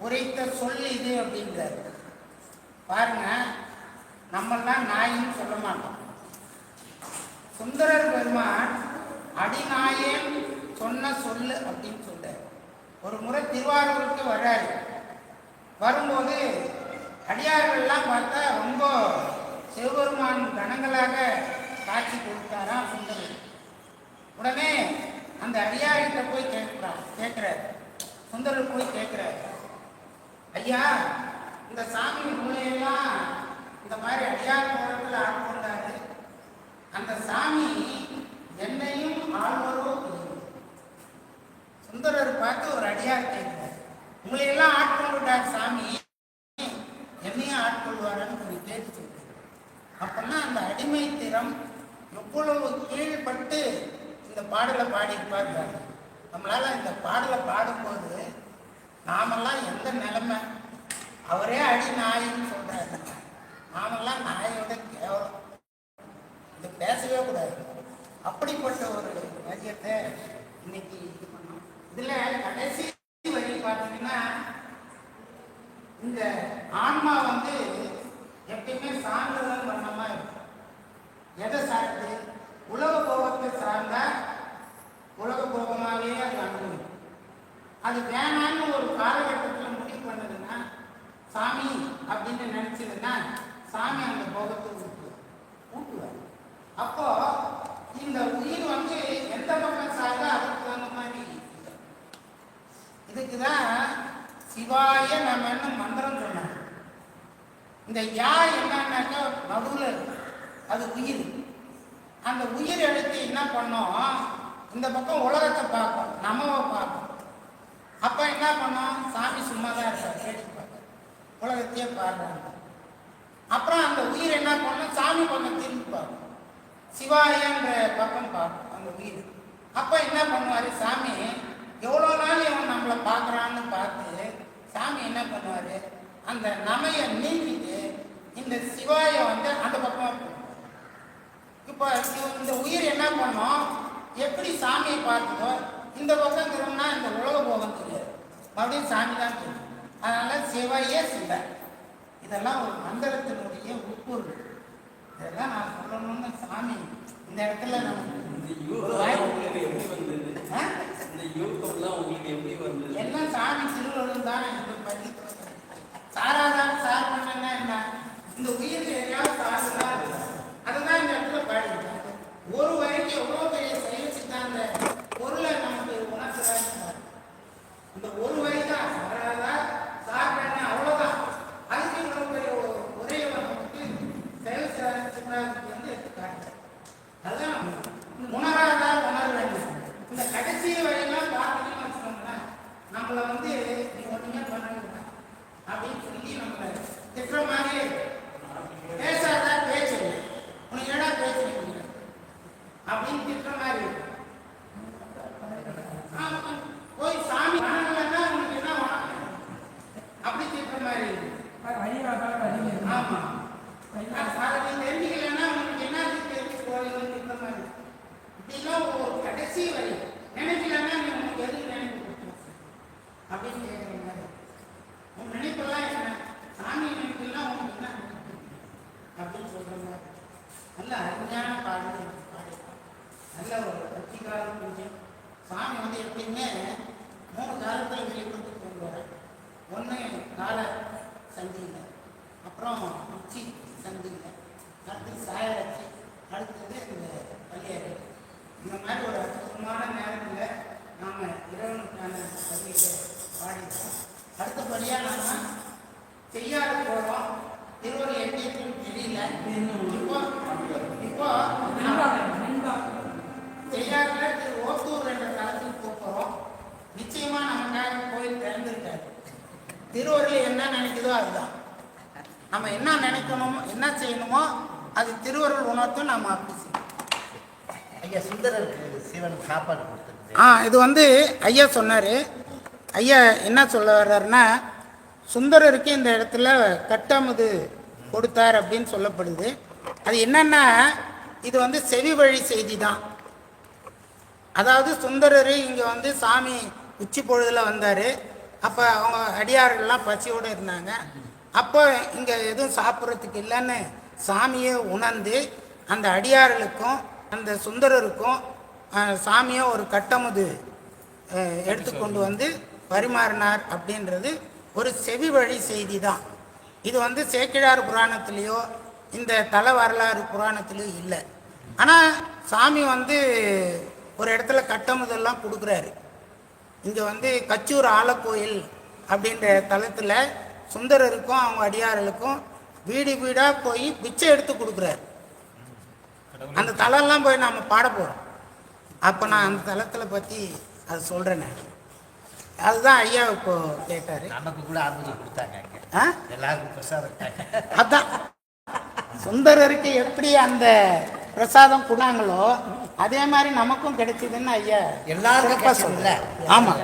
உரைத்த சொல் இது அப்படின்றார் பாருங்க நம்மெல்லாம் நாயின்னு சொல்ல மாட்டோம். சுந்தரர் பெருமான் அடிநாயேன் சொன்ன சொல்லு அப்படின்னு சொல்றார். ஒரு முறை திருவாரூருக்கு வர்றாரு. வரும்போது அடியார்கள்லாம் பார்த்தா ரொம்ப சிவபெருமான் கணங்களாக காட்சி கொடுத்தாராம் சுந்தரர். உடனே அந்த அடியார்கிட்ட போய் கேட்குறான் கேட்கிறார். சுந்தரர் போய் கேட்கிறார். ஐயா இந்த சாமி மூலையெல்லாம் இந்த மாதிரி அடியார் கோலத்தில் ஆட்கொண்டாரு அந்த சாமி என்னையும் ஆழ்வரோ சுந்தரர் பார்த்து ஒரு அடியார் கேட்கிறார். உங்களையெல்லாம் ஆட்கொண்டுட்டார் சாமி. என்னையும் ஆட்கொள்வாரன்னு கொஞ்சம் கேட்டு சொல்றாரு. அப்பன்னா அந்த அடிமை திறம் எவ்வளவு கீழ்பட்டு இந்த பாடலை பாடியிருப்பார் நம்மளால இந்த பாடலை பாடும்போது நாமெல்லாம் எந்த நிலைமை? அவரே அடி நாயின்னு சொல்றாரு. நாமெல்லாம் நாயோட கேவலம். இது பேசவே கூடாது. அப்படிப்பட்ட ஒரு வரியத்தை இன்னைக்கு இது பண்ணோம். இதில் கடைசி வரி பார்த்தீங்கன்னா இந்த ஆன்மா வந்து எப்படி சார்ந்ததன் வண்ணமா இருக்கும் எதை சார்ந்து உலக போகத்தை சார்ந்தா உலக போகமாகவே அது அனுபவிக்கும் அது வேணான்னு ஒரு காலகட்டத்தில் முடிவு பண்ணதுன்னா சாமி அப்படின்னு நினைச்சதுன்னா சாமி அந்த போகத்தை ஊட்டுவார். ஊட்டுவார். அப்போ இந்த உயிர் வந்து எந்த பக்கம் சார்ந்தா அதுக்கு தகுந்த மாதிரி இதுக்கு தான் சிவாய நம்ம என்ன மந்திரம் சொன்னாங்க. இந்த யா என்னன்னாக்கா நடுவில் இருக்கு. அது உயிர். அந்த உயிர் எடுத்து என்ன பண்ணோம்? இந்த பக்கம் உலகத்தை பார்ப்போம். நம்மவை பார்ப்போம். அப்போ என்ன பண்ணோம்? சாமி சும்மா தான் இருக்கார். கேட்டு உலகத்தையே பாடுறாங்க அப்புறம் அந்த உயிர் என்ன பண்ணும்? சாமி கொஞ்சம் திரும்பி பார்க்கும் சிவாயன்ற பக்கம் பார்க்கும் அந்த உயிர். அப்போ என்ன பண்ணுவார்? சாமி எவ்வளோ நாள் இவன் நம்மளை பார்க்குறான்னு பார்த்து சாமி என்ன பண்ணுவார்? அந்த நமையை நீக்கிட்டு இந்த சிவாய வந்து அந்த பக்கமாக போகும் இப்போ இந்த உயிர் என்ன பண்ணோம்? எப்படி சாமியை பார்த்துதோ இந்த பக்கம் திரும்பினா இந்த உலக போகம் தெரியாது. மறுபடியும் சாமி தான் தெரியும். அதனால சிவையே சிவன் இதெல்லாம் ஒரு மந்திரத்தினுடைய உட்பொருள். இதெல்லாம் நான் சொல்லணும்னு சாமி இந்த இடத்துல நமக்கு இந்த யூகம் உங்களுக்கு எப்படி வந்தது ஆ? இந்த யூகம்லாம் உங்களுக்கு எப்படி வந்தது எல்லாம் சாமி திருவள்ளுவர் தான் எனக்கு பண்ணி சாராதான் சார் பண்ணா என்ன இந்த உயிர் எதையாவது சாருதா அதுதான் இந்த இடத்துல பாடியிருக்காங்க ஒரு வரைக்கும் எவ்வளோ பெரிய செயல் சித்தாந்த பொருளை நமக்கு உணர்த்துறாங்க இந்த ஒரு வரி தான் சாராதா சார் பண்ண அவ்வளோதான் அதுக்கு இவ்வளோ பெரிய ஒரு உரையை நமக்கு செயல் சித்தாந்தத்துக்கு வந்து எடுத்து காட்டுறேன் அதுதான் உணராதா உணர வேண்டும் இந்த கடைசி வரையெல்லாம் பார்த்தீங்கன்னு வச்சுக்கோங்களேன் நம்மளை வந்து நீ ஒண்ணுமே பண்ண அப்படின்னு சொல்லி நம்மளை திட்டுற மாதிரியே பேசாத பேச்சு உனக்கு ஏடா பேச்சு அப்படின்னு திட்டுற மாதிரி இருக்கு. ஆமா. போய் சாமி வணங்கலைன்னா உனக்கு என்ன வணக்கம் அப்படி திட்டுற மாதிரி இருக்கு. ஆமா அதை நீ தெரிஞ்சுக்கலைன்னா உனக்கு என்ன தெரிஞ்சு போறீங்கன்னு திட்டுற மாதிரி இருக்கு. இப்படிலாம் ஒரு கடைசி வரி நினைக்கலன்னா நீ உனக்கு எது நினைப்பு கொடுக்கணும் அப்படின்னு கேட்குற மாதிரி உன் நினைப்பெல்லாம் என்ன சாமி நினைப்பெல்லாம் உனக்கு என்ன நினைப்பு? அப்படின்னு சொல்ற மாதிரி நல்ல அருமையான பாடல் பாடியிருக்கான் நல்ல ஒரு பக்திகால பூஜை சாமி வந்து எப்படியுமே மூணு காலத்தில் வெளிப்படுத்தி கொண்டு வர ஒன்று கால சந்தியில் அப்புறம் உச்சி சந்தியில் அடுத்து சாயலட்சி அடுத்தது இந்த பள்ளியறை. இந்த மாதிரி ஒரு அற்புதமான நேரத்தில் திருவருள் என்ன நினைக்குதோ அதுதான். நம்ம என்ன நினைக்கணுமோ என்ன செய்யணுமோ அது திருவருள் உணர்த்தும் நம்ம அப்படி செய்யணும் ஐயா சுந்தரருக்கு சிவன் சாப்பாடு கொடுத்துருக்கு ஆ இது வந்து ஐயா சொன்னார். ஐயா என்ன சொல்ல வர்றாருன்னா சுந்தரருக்கு இந்த இடத்துல கட்டமுது கொடுத்தார் அப்படின்னு சொல்லப்படுது. அது என்னன்னா இது வந்து செவி வழி செய்தி தான் அதாவது சுந்தரர் இங்கே வந்து சாமி உச்சி பொழுதுல வந்தார். அப்போ அவங்க அடியார்கள்லாம் பசியோடு இருந்தாங்க. அப்போ இங்கே எதுவும் சாப்பிட்றதுக்கு இல்லைன்னு சாமியை உணர்ந்து அந்த அடியார்களுக்கும் அந்த சுந்தரருக்கும் சாமியை ஒரு கட்டமுது எடுத்து எடுத்துக்கொண்டு வந்து பரிமாறினார் அப்படின்றது ஒரு செவி வழி செய்தி தான் இது வந்து சேக்கிழார் புராணத்திலேயோ இந்த தல வரலாறு புராணத்திலேயோ இல்லை. ஆனால் சாமி வந்து ஒரு இடத்துல கட்டமுதெல்லாம் கொடுக்குறாரு. இங்கே வந்து கச்சூர் ஆலக்கோயில் அப்படின்ற தலத்தில் சுந்தரருக்கும் அவங்க அடியார்களுக்கும் வீடு வீடாக போய் பிச்சை எடுத்து கொடுக்குறாரு. அந்த தலம்லாம் போய் நாம் பாட போகிறோம் அப்போ நான் அந்த தலத்தில் பற்றி அது சொல்கிறேன் அதுதான் ஐயா இப்போ கேட்டார். நமக்கு கூட அனுமதி கொடுத்தாங்க எல்லாருக்கும் பிரசாதம் அதான். சுந்தரருக்கு எப்படி அந்த பிரசாதம் கொடுத்தாங்களோ அதே மாதிரி நமக்கும் கிடைச்சதுன்னு ஐயா எல்லாருக்கும் சொல்லல ஆமா.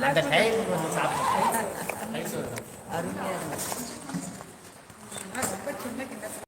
அந்த